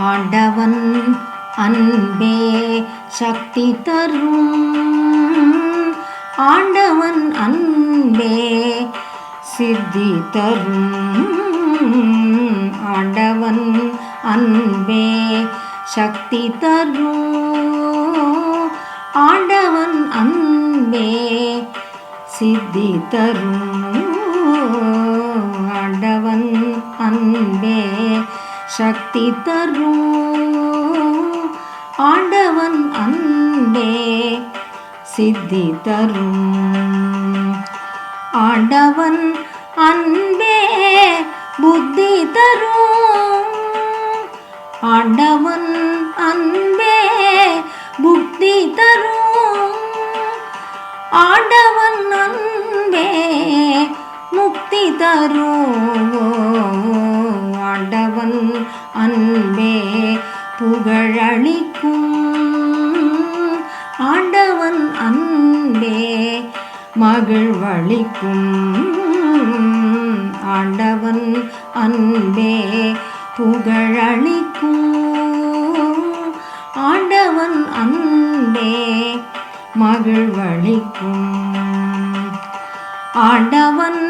ஆண்டவன் அன்பே சக்தி தரும். ஆண்டவன் அன்பே சித்தி தரும். ஆண்டவன் அன்பே சக்தி தரும். ஆண்டவன் அன்பே சித்தி தரும். ஆண்டவன் அன்பே சக்தி தரும். ஆண்டவன் அன்பே சித்தி தரும். ஆண்டவன் அன்பே புத்தி தரும். ஆண்டவன் அன்பே புத்தி தரும். ஆண்டவன் அன்பே முக்தி தரும். ஆண்டவன் அன்பே புகழளிக்கும் ஆண்டவன் அன்பே மகிழ்வளிக்கும் ஆண்டவன் அன்பே புகழளிக்கும் ஆண்டவன் அன்பே மகிழ்வளிக்கும் ஆண்டவன்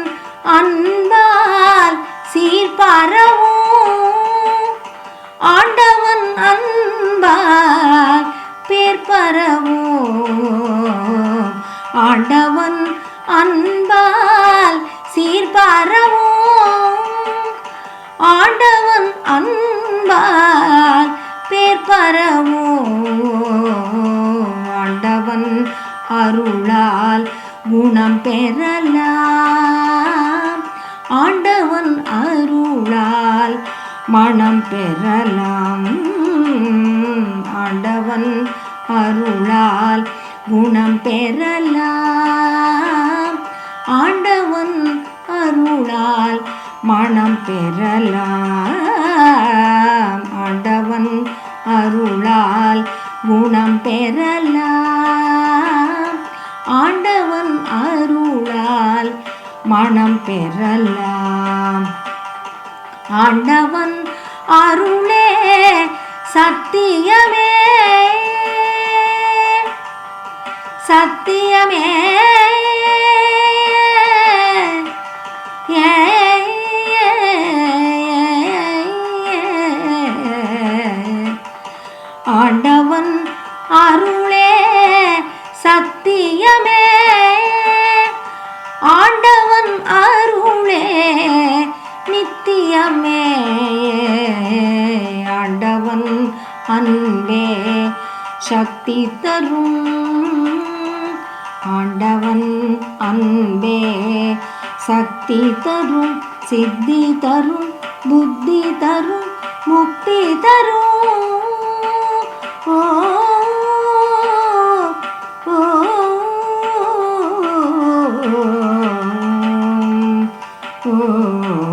அன்பால் சீர்பரவும் ஆண்டவன் அன்பால் பேர் பரவும். ஆண்டவன் அன்பால் சீர்பரவும். ஆண்டவன் அன்பால் பேர்பரவும். ஆண்டவன் அருளால் குணம் பெறலாம். ஆண்டவன் அருளால் மனம் பெறலாம். ஆண்டவன் அருளால் குணம் பெறலாம். ஆண்டவன் அருளால் மனம் பெறலாம். ஆண்டவன் அருளால் குணம் பெறலாம். ஆண்டவன் அருளால் மனம் பெறலாம். ஆண்டவன் அருளே சத்தியமே. சத்தியமே ஏ ஆண்டவன் அருளே சத்தியமே ஆண்டவன் அருளே நித்தியமே ஆண்டவன் அன்பே சக்தி தரும் ஆண்டவன் அன்பே. சக்தி தரும் சித்தி தரும் புத்தி தரும் முக்தி தரும். ஓ ஓ ஓ